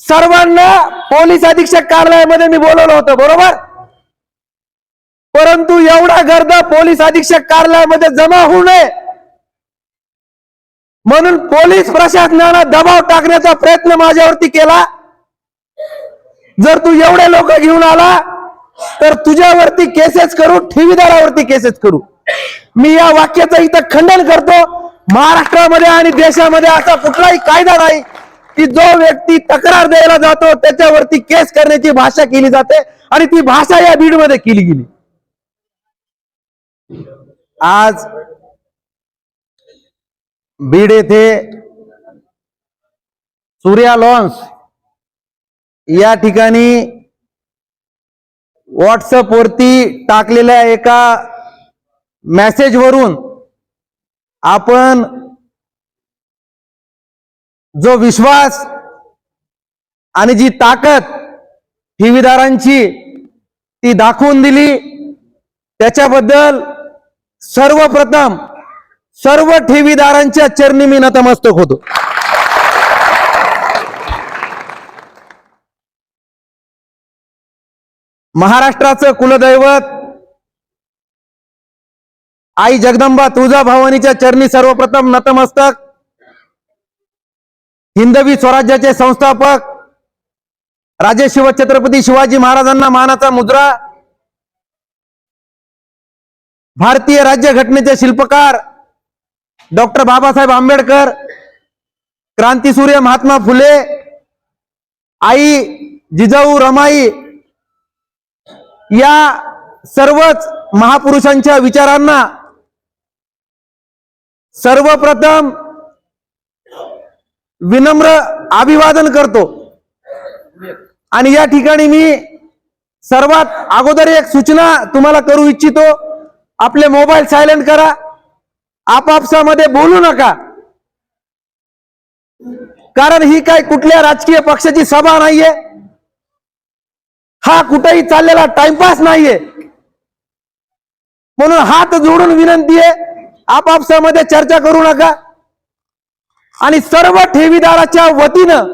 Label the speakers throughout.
Speaker 1: सर्वांना पोलीस अधीक्षक कार्यालयामध्ये मी बोलवलं होतं बरोबर? परंतु एवढा गर्द पोलीस अधीक्षक कार्यालयामध्ये जमा होऊ नये. म्हणून पोलीस प्रशासनानं दबाव टाकण्याचा प्रयत्न माझ्यावरती केला. जर तू एवढे लोक घेऊन आला तर तुझ्यावरती केसेस करू ठेवीदारावरती केसेस करू. मी या वाक्याचं इथं खंडन करतो. महाराष्ट्रामध्ये आणि देशामध्ये असा कुठलाही कायदा नाही की जो व्यक्ती तक्रार द्यायला जातो त्याच्यावरती केस करण्याची भाषा केली जाते आणि ती भाषा या बीडमध्ये केली गेली. आज बीड येथे सूर्या लॉन्स या ठिकाणी व्हॉट्सअप वरती टाकलेल्या एका मेसेजवरून आपण जो विश्वास आणि जी ताकद ठेवीदारांची ती दाखवून दिली त्याच्याबद्दल सर्वप्रथम सर्व ठेवीदारांच्या चरणी मी नतमस्तक होतो. महाराष्ट्राचं कुलदैवत आई जगदंबा तुळजाभवानीच्या चरणी सर्वप्रथम नतमस्तक. हिंदवी स्वराज्याचे संस्थापक राजे शिव छत्रपती शिवाजी महाराजांना मानाचा मुद्रा भारतीय राज्यघटनेचे शिल्पकार डॉक्टर बाबासाहेब आंबेडकर क्रांतीसूर्य महात्मा फुले आई जिजाऊ रमाई या सर्वच महापुरुषांच्या विचारांना सर्वप्रथम विनम्र अभिवादन करतो. आणि या ठिकाणी मी सर्वात अगोदर एक सूचना तुम्हाला करू इच्छितो. आपले मोबाईल सायलेंट करा. आपापसामध्ये बोलू नका. कारण ही काय कुठल्या राजकीय पक्षाची सभा नाहीये. हा कुठेही चाललेला टाइमपास नाहीये. म्हणून हात जोडून विनंती आहे आपापसामध्ये चर्चा करू नका. आणि सर्व ठेवीदाराच्या वतीनं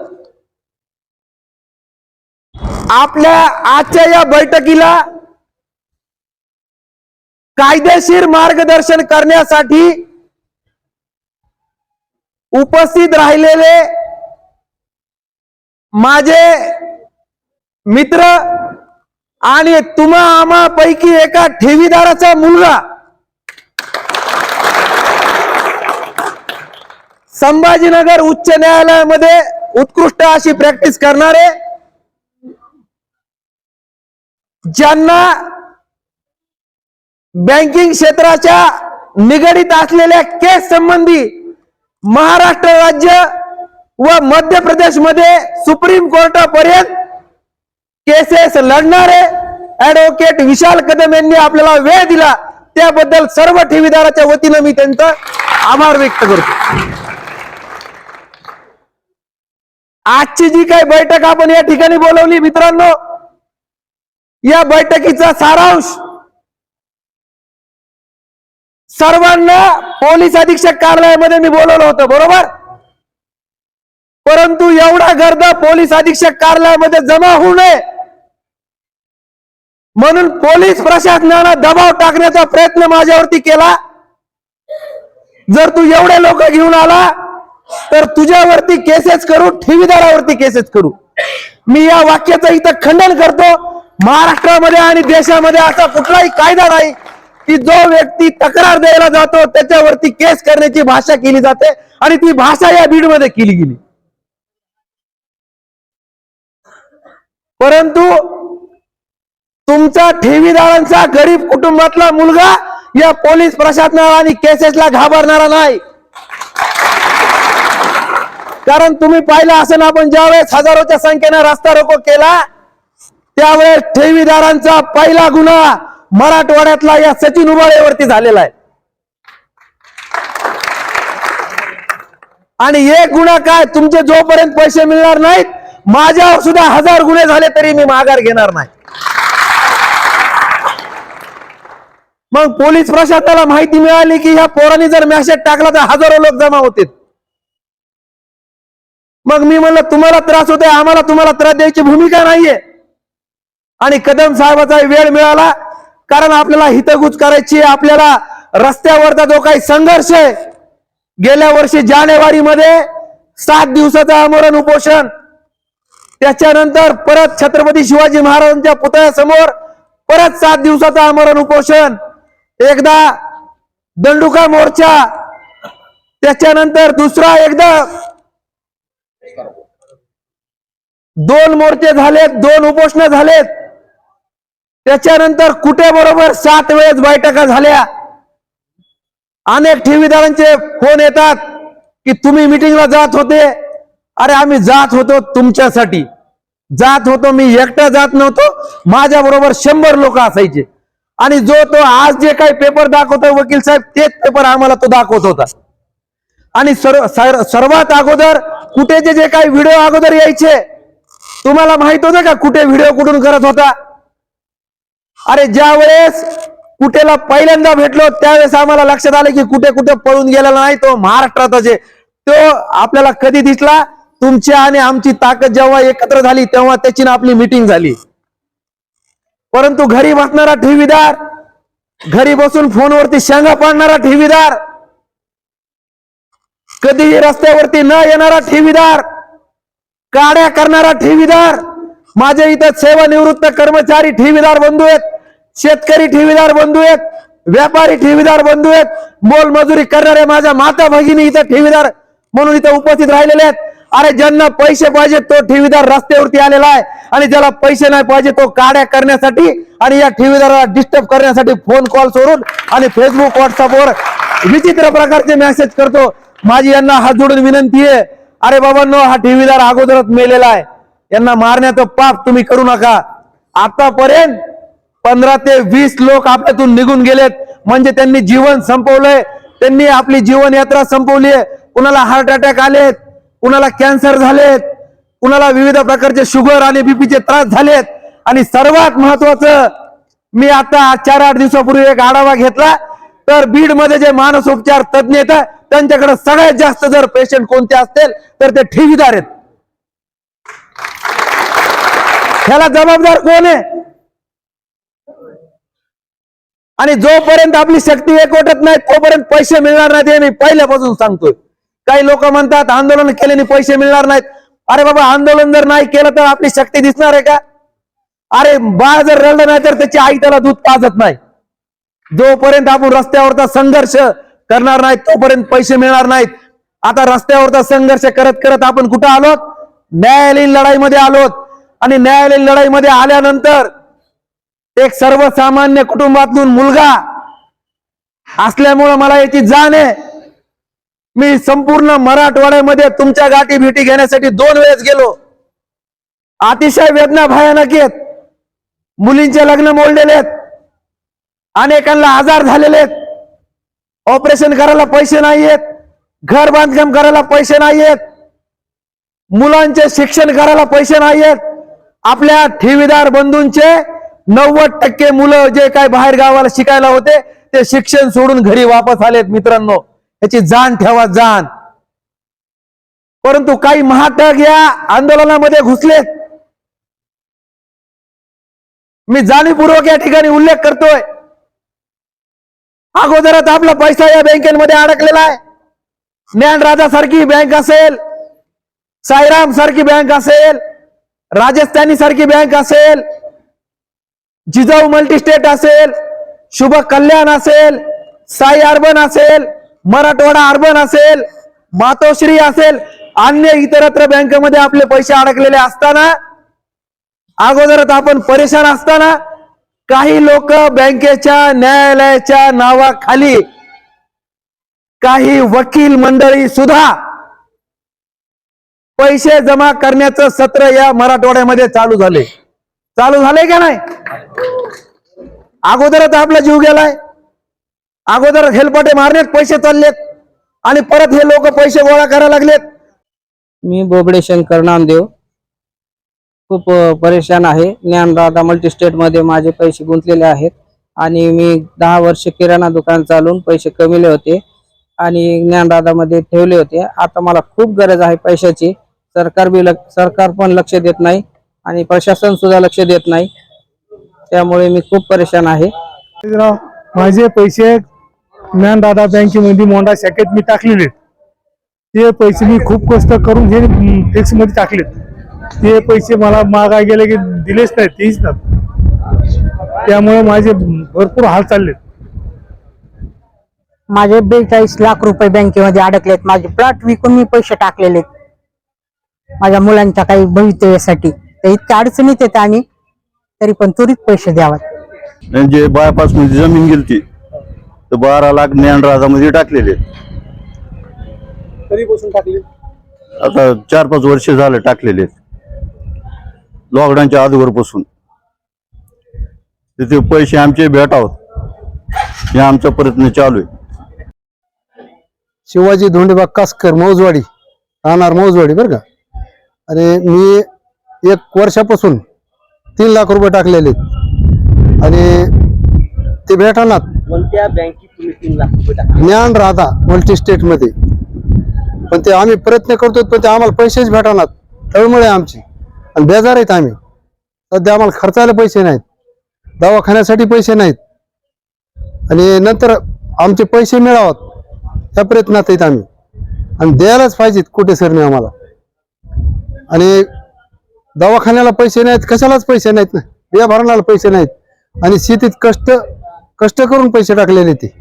Speaker 1: आपल्या आजच्या या बैठकीला कायदेशीर मार्गदर्शन करण्यासाठी उपस्थित राहिलेले माझे मित्र आणि तुम्हा आम्हापैकी एका ठेवीदाराचा मुलगा संभाजीनगर उच्च न्यायालयामध्ये उत्कृष्ट अशी प्रॅक्टिस करणारे ज्यांना बँकिंग क्षेत्राच्या निगडीत असलेल्या केस संबंधी महाराष्ट्र राज्य व मध्य प्रदेशमध्ये सुप्रीम कोर्टापर्यंत केसेस लढणारे ऍडव्होकेट विशाल कदम यांनी आपल्याला वेळ दिला. त्याबद्दल सर्व ठेवीदाराच्या वतीनं मी त्यांचा आभार व्यक्त करतो. आजची जी काही बैठक आपण या ठिकाणी बोलवली मित्रांनो या बैठकीचा सारांश सर्वांना पोलीस अधीक्षक कार्यालयामध्ये मी बोलवलं होतं बरोबर? परंतु एवढा गर्द पोलीस अधीक्षक कार्यालयामध्ये जमा होऊ नये म्हणून पोलीस प्रशासनानं दबाव टाकण्याचा प्रयत्न माझ्यावरती केला. जर तू एवढे लोक घेऊन आला तर तुझ्यावरती केसेस करू ठेवीदारावरती केसेस करू. मी या वाक्याचं इथं खंडन करतो. महाराष्ट्रामध्ये आणि देशामध्ये असा कुठलाही कायदा नाही की जो व्यक्ती तक्रार द्यायला जातो त्याच्यावरती केस करण्याची भाषा केली जाते आणि ती भाषा या बीडमध्ये केली गेली. परंतु तुमचा ठेवीदारांचा गरीब कुटुंबातला मुलगा या पोलीस प्रशासनाला आणि केसेसला घाबरणारा नाही. कारण तुम्ही पाहिलं असेल आपण ज्यावेळेस हजारोच्या संख्येनं रस्ता रोको केला त्यावेळेस ठेवीदारांचा पहिला गुन्हा मराठवाड्यातला या सचिन उबाळेवरती झालेला आहे. आणि एक गुन्हा काय? तुमचे जोपर्यंत पैसे मिळणार नाहीत माझ्यावर सुद्धा हजार गुन्हे झाले तरी मी माघार घेणार नाही. मग पोलीस प्रशासनाला माहिती मिळाली की ह्या पोरांनी जर मॅसेज टाकला तर हजारो लोक जमा होतील. मग मी म्हणलं तुम्हाला त्रास होतोय आम्हाला तुम्हाला त्रास द्यायची भूमिका नाहीये. आणि कदम साहेबाचा वेळ मिळाला कारण आपल्याला हितगुज करायची आहे, आपल्याला रस्त्यावरचा जो काही संघर्ष आहे गेल्या वर्षी जानेवारीमध्ये सात दिवसाचं आमरण उपोषण त्याच्यानंतर परत छत्रपती शिवाजी महाराजांच्या पुतळ्यासमोर परत सात दिवसाचं आमरण उपोषण एकदा दंडुका मोर्चा त्याच्यानंतर दुसरा एकदा दोन मोर्चे झालेत दोन उपोषण झालेत. त्याच्यानंतर कुठे बरोबर सात वेळेस बैठका झाल्या. अनेक ठेवीदारांचे फोन येतात की तुम्ही मिटिंगला जात होते. अरे आम्ही जात होतो तुमच्यासाठी. जात होतो मी एकटा जात नव्हतो. माझ्या बरोबर शंभर लोक असायचे. आणि जो तो आज जे काही पेपर दाखवतो वकील साहेब तेच पेपर आम्हाला तो दाखवत होता. आणि सर्व सर्वात अगोदर कुठेचे जे काही व्हिडिओ अगोदर यायचे तुम्हाला माहीत होतं का कुठे व्हिडिओ कुठून करत होता? अरे ज्या वेळेस कुठेला पहिल्यांदा भेटलो त्यावेळेस आम्हाला लक्षात आलं की कुठे कुठे पळून गेलेला नाही तो महाराष्ट्रातच आहे तो आपल्याला कधी दिसला? तुमची आणि आमची ताकद जेव्हा एकत्र झाली तेव्हा त्याची ना आपली मिटिंग झाली. परंतु घरी बसणारा ठेवीदार घरी बसून फोनवरती शेंगा पाडणारा ठेवीदार कधीही रस्त्यावरती न येणारा ठेवीदार काड्या करणारा ठेवीदार माझ्या इथं सेवानिवृत्त कर्मचारी ठेवीदार बंधू आहेत शेतकरी ठेवीदार बंधू आहेत व्यापारी ठेवीदार बंधू आहेत मोलमजुरी करणारे माझ्या माता भगिनी इथं ठेवीदार म्हणून इथं उपस्थित राहिलेले आहेत. अरे ज्यांना पैसे पाहिजे तो ठेवीदार रस्त्यावरती आलेला आहे आणि ज्याला पैसे नाही पाहिजे तो काड्या करण्यासाठी आणि या ठेवीदाराला डिस्टर्ब करण्यासाठी फोन कॉल सोडून आणि फेसबुक व्हॉट्सअपवर विचित्र प्रकारचे मेसेज करतो. माझी यांना हात जोडून विनंती आहे. अरे बाबांनो हा ठेवीदार अगोदरच मेलेला आहे. यांना मारण्याचं पाप तुम्ही करू नका. आतापर्यंत पंधरा ते वीस लोक आपल्यातून निघून गेलेत. म्हणजे त्यांनी जीवन संपवलंय. त्यांनी आपली जीवन यात्रा संपवली आहे. कुणाला हार्ट अटॅक आलेत कुणाला कॅन्सर झालेत कुणाला विविध प्रकारचे शुगर आणि बीपीचे त्रास झालेत. आणि सर्वात महत्वाचं मी आता चार आठ दिवसापूर्वी एक आढावा घेतला. तर बीडमध्ये जे मानसोपचार तज्ज्ञ आहेत त्यांच्याकडे सगळ्यात जास्त जर पेशंट कोणते असतील तर ते ठेवीदार आहेत. ह्याला जबाबदार कोण आहे? आणि जोपर्यंत आपली शक्ती एकवटत नाही तोपर्यंत पैसे मिळणार नाहीत हे मी पहिल्यापासून सांगतोय. काही लोक म्हणतात आंदोलन केल्याने पैसे मिळणार नाहीत. अरे बाबा आंदोलन जर नाही केलं तर आपली शक्ती दिसणार आहे का? अरे बाळ जर रडलं नाही तर त्याची आई त्याला दूध पाजत नाही. जोपर्यंत आपण रस्त्यावरचा संघर्ष करणार नाहीत तोपर्यंत पैसे मिळणार नाहीत. आता रस्त्यावरचा संघर्ष करत करत आपण कुठं आलोत? न्यायालयीन लढाईमध्ये आलोत. आणि न्यायालयीन लढाईमध्ये आल्यानंतर एक सर्वसामान्य कुटुंबातून मुलगा असल्यामुळं मला याची जाण आहे. मी संपूर्ण मराठवाड्यामध्ये तुमच्या गाठी भेटी घेण्यासाठी दोन वेळेस गेलो. अतिशय वेदना भयानक आहेत. मुलींचे लग्न मोडलेले आहेत. अनेकांना आजार झालेले आहेत. ऑपरेशन करायला पैसे नाहीयेत. घर बांधकाम करायला पैसे नाहीयेत. मुलांचे शिक्षण करायला पैसे नाहीयेत. आपल्या ठेवीदार बंधूंचे नव्वद टक्के मुलं जे काय बाहेर गावाला शिकायला होते ते शिक्षण सोडून घरी वापस आलेत मित्रांनो. याची जाण ठेवा जाण. परंतु काही महाटक या आंदोलनामध्ये घुसलेत. मी जाणीवपूर्वक या ठिकाणी उल्लेख करतोय. अगोदरच आपला पैसा या बँकेमध्ये अडकलेला आहे. ज्ञानराजा सारखी बँक असेल साईराम सारखी बँक असेल राजस्थानी सारखी बँक असेल जिजाऊ मल्टीस्टेट असेल शुभ कल्याण असेल साई अर्बन असेल मराठवाडा अर्बन असेल मातोश्री असेल अन्य इतरत्र बँकेमध्ये आपले पैसे अडकलेले असताना अगोदरच आपण परेशान असताना काही लोक बँकेच्या न्यायालयाच्या नावाखाली काही वकील मंडळी सुद्धा पैसे जमा करण्याचं सत्र या मराठवाड्यामध्ये चालू झाले. चालू झाले का नाही? अगोदरच आपला जीव गेलाय. अगोदर हेलपाटे मारण्यात पैसे चाललेत आणि परत हे लोक पैसे गोळा करायला लागलेत.
Speaker 2: मी बोबडे शंकर नामदेव. खूप परेशान आहे. ज्ञानदादा मल्टी स्टेटमध्ये माझे पैसे गुंतलेले आहेत. आणि मी दहा वर्ष किराणा दुकान चालून पैसे कमिले होते. आणि ज्ञानदादामध्ये ठेवले होते. आता मला खूप गरज आहे पैशाची. सरकार बी सरकार पण लक्ष देत नाही. आणि प्रशासन सुद्धा लक्ष देत नाही. त्यामुळे मी खूप परेशान आहे.
Speaker 3: माझे पैसे ज्ञानदादा बँकेमध्ये मोंडा शाखेत मी टाकलेले ते पैसे मी खूप कष्ट करून हे फिक्समध्ये टाकलेत. ते पैसे मला मागाय गेले की दिलेच नाही तेच ना त्यामुळे माझे भरपूर हाल चाललेत.
Speaker 4: माझे बेचाळीस लाख रुपये बँकेमध्ये अडकलेत. माझे प्लॉट विकून मी पैसे टाकलेले माझ्या मुलांच्या काही भवितव्यासाठी. तर इतक्या अडचणीत येत आणि तरी पण त्वरित पैसे द्यावात.
Speaker 5: म्हणजे बायपासमध्ये जमीन गेलती तर बारा लाख ज्ञानराजामध्ये टाकलेले.
Speaker 1: कधीपासून टाकली?
Speaker 5: आता चार पाच वर्ष झाले टाकलेले. लॉकडाऊनच्या अगोदरपासून तर ते पैसे आमचे भेटावत हे आमचा प्रयत्न चालू आहे.
Speaker 6: शिवाजी धोंडेबा कासकर मौजवाडी. राहणार मौजवाडी बरं का? आणि मी एक वर्षापासून तीन लाख रुपये टाकलेले आहेत. आणि ते भेटणार.
Speaker 7: कोणत्या बँकेत तुम्ही तीन लाख रुपये टाकले?
Speaker 6: ज्ञान राहता मल्टी स्टेटमध्ये पण ते आम्ही प्रयत्न करतो पण ते आम्हाला पैसेच भेटणार. तळमळ आहे आमची. आणि बेजार आहेत आम्ही. सध्या आम्हाला खर्चायला पैसे नाहीत. दवाखान्यासाठी पैसे नाहीत. आणि नंतर आमचे पैसे मिळावत त्या प्रयत्नात आहेत आम्ही. आणि द्यायलाच पाहिजेत कुठे सरने आम्हाला. आणि दवाखान्याला पैसे नाहीत कशालाच पैसे नाहीत ना? बिया भरणाला पैसे नाहीत. आणि शेतीत कष्ट कष्ट करून पैसे टाकलेले ते.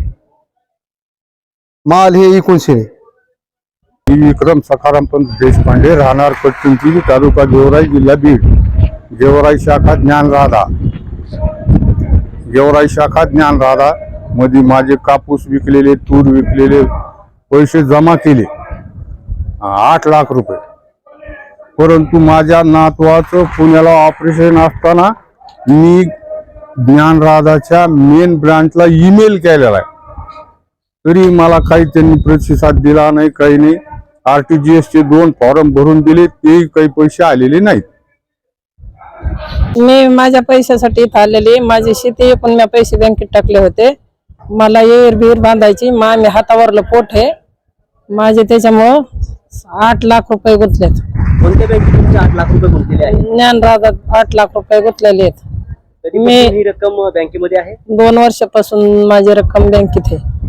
Speaker 6: माल हे एकूणशे नाही
Speaker 3: मी विक्रम सखारामपंत देशपांडे राहणार कटचिंचली तालुका गेवराई जिल्हा बीड. गेवराई शाखा ज्ञान राधा. गेवराई शाखा ज्ञान राधा मध्ये माझे कापूस विकलेले तूर विकलेले पैसे जमा केले. आठ लाख रुपये. परंतु माझ्या नातवाचं पुण्याला ऑपरेशन असताना मी ज्ञान राधाच्या मेन ब्रांचला ईमेल केलेला आहे. तरी मला काही त्यांनी प्रतिसाद दिला नाही काही नाही. आरटीजीएस चे दोन फॉर्म भरून दिले ते काही पैसे आलेले नाहीत.
Speaker 8: मी माझ्या पैशासाठी इथं आलेली माझी शेती एकूण मी पैसे बँकेत टाकले होते. मला येर बिर बांधायची मा मी हातावरलं पोट आहे. माझे त्याच्यामुळं आठ लाख रुपये गुंतलेत.
Speaker 7: कोणत्या बँकेत तुमचे आठ लाख रुपये गुंतलेले आहे
Speaker 8: ज्ञान राहतात आठ लाख रुपये गुंतलेले आहेत.
Speaker 7: कधीपासून
Speaker 8: मी-
Speaker 7: ही रक्कम बँकेमध्ये आहे?
Speaker 8: दोन वर्षापासून माझी रक्कम बँकेत आहे.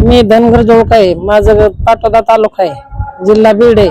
Speaker 8: मी धनगर जोळक आहे? माझं पाटोदा तालुका आहे जिल्हा बीड आहे.